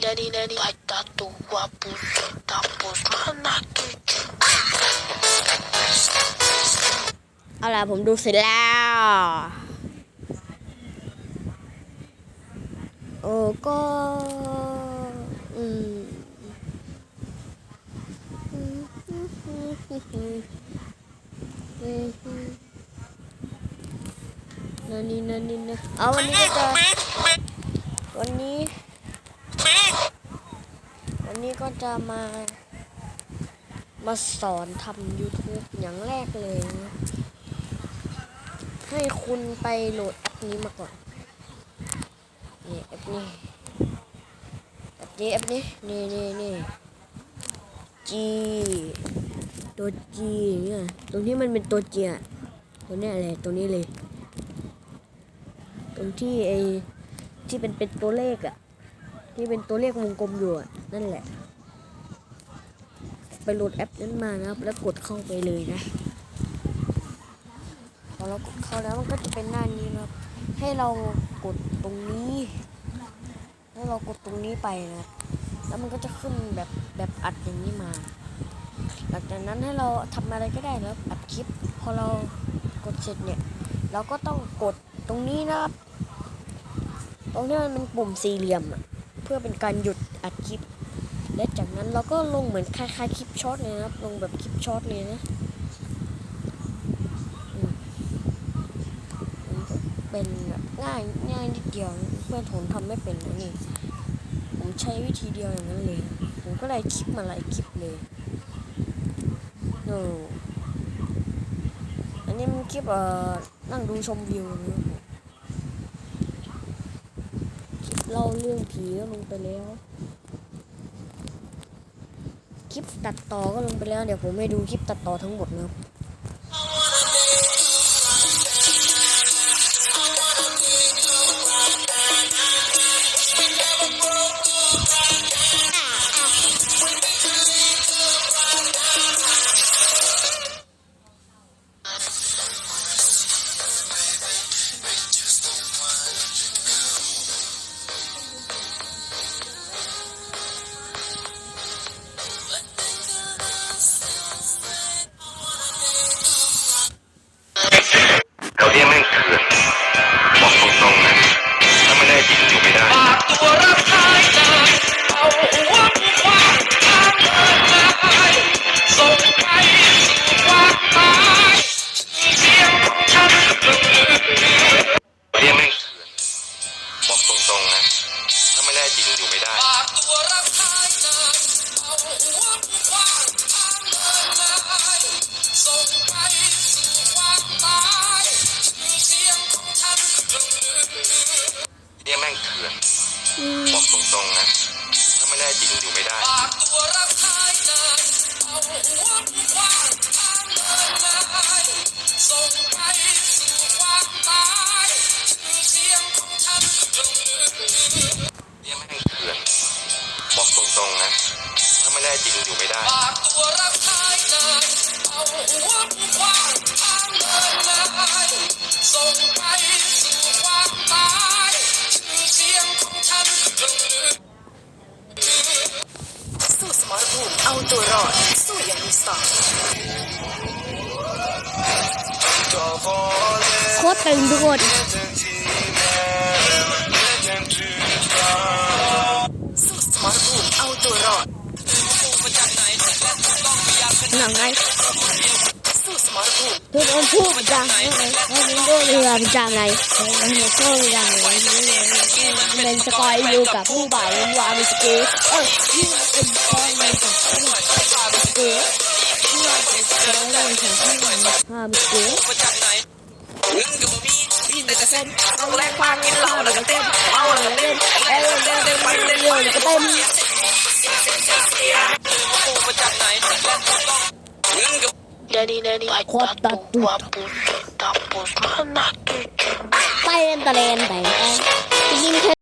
nani Ai tatu guapos Tapos mana tujuh เอาล่ะผมดูเสร็จแล้ว โอ้ก็อืมนั่นนี่นั่นนี่นะเอาวันนี้ก็จะวันนี้วั นี้ก็จะมา มาสอนทำ YouTube อย่างแรกเลย ให้คุณไปโหลดแอปนี้มาก่อน นี่แอปนี้ แอปนี้แอปนี้ นี่นี่นี่ G ตัว G เนี่ยตรงที่มันเป็นตัว G อะตัวนี้ยเลยตรงนี้เลย ตรงที่ไอที่เป็นเป็นตัวเลขอะที่เป็นตัวเลขวงกลมอยู่อะนั่นแหละ โหลดแอปนั้นมานะครับ แล้วกดเข้าไปเลยนะพอเรากดเข้าแล้วมันก็จะเป็นหน้านี้นะครับ ให้เรากดตรงนี้ให้เรากดตรงนี้ไปนะครับแล้วมันก็จะขึ้นแบบแบบอัดอย่างนี้มา หลังจากนั้นให้เราทำอะไรก็ได้แล้วอัดคลิป พอเรากดเสร็จเนี่ย เราก็ต้องกดตรงนี้นะครับ ตรงนี้มันเป็นปุ่มสี่เหลี่ยมอะเพื่อเป็นการหยุดอัดคลิป และจากนั้นเราก็ลงเหมือนคล้ายๆคลิปช็อตเลยนะครับ ลงแบบคลิปช็อตเลยนะเป็นแบบง่ายง่ายนิดเดียวเพื่อนผมทำไม่เป็นนะนี่ผมใช้วิธีเดียวอย่างนั้นเลย ผมก็เลยคลิปมาหลายคลิปเลยโอ้อันนี้มันคลิปเอ่อนั่งดูชมวิวนะครับผมคลิปเล่าเรื่องผีก็ลงไปแล้ว คลิปตัดต่อก็ลงไปแล้วเดี๋ยวผมให้ดูคลิปตัดต่อทั้งหมดนะครับ จริงอยู่ไม่ได้ฝากตัวรับใช้เลยเอาหัวผู้กว้างทางเดินเลยส่งไปสู่ความตายชื่อเสียงของฉันคือเนี่ยแม่งเถื่อน บอกตรงๆนะ ถ้าไม่ได้จริงอยู่ไม่ได้ฝากตัวรับ เอาตัวรอดสู้อย่างมีสไตล์โคตรตึงทุกคนสู้สมรภูมิเอาตัวรอดหนังไงสู้สมรภูมิ ทุกคนพูดจังไงแล้วมันก็เรือจังไงมันก็เรือจังไงเป็นสกอยอยู่กับผู้บ่าวเป็นวามิสเกตเออยิ่งเป็นสกอยอยู่กับผู้บ่าวเป็นวามิสเกตยิ่งเป็นสกอยอยู่กับผู้บ่าวเป็นวามิสเกตมาจากไหนเงินก็บ่มีมีแต่จะเส้นต้องแลกความกินเหล้าแล้วก็เต้นเอาเลยเล่นเล่นเล่นเล่นไปเล่นเดี๋ยวก็เต้น What the dude? Tapos, manakit. Talent, talent, talent.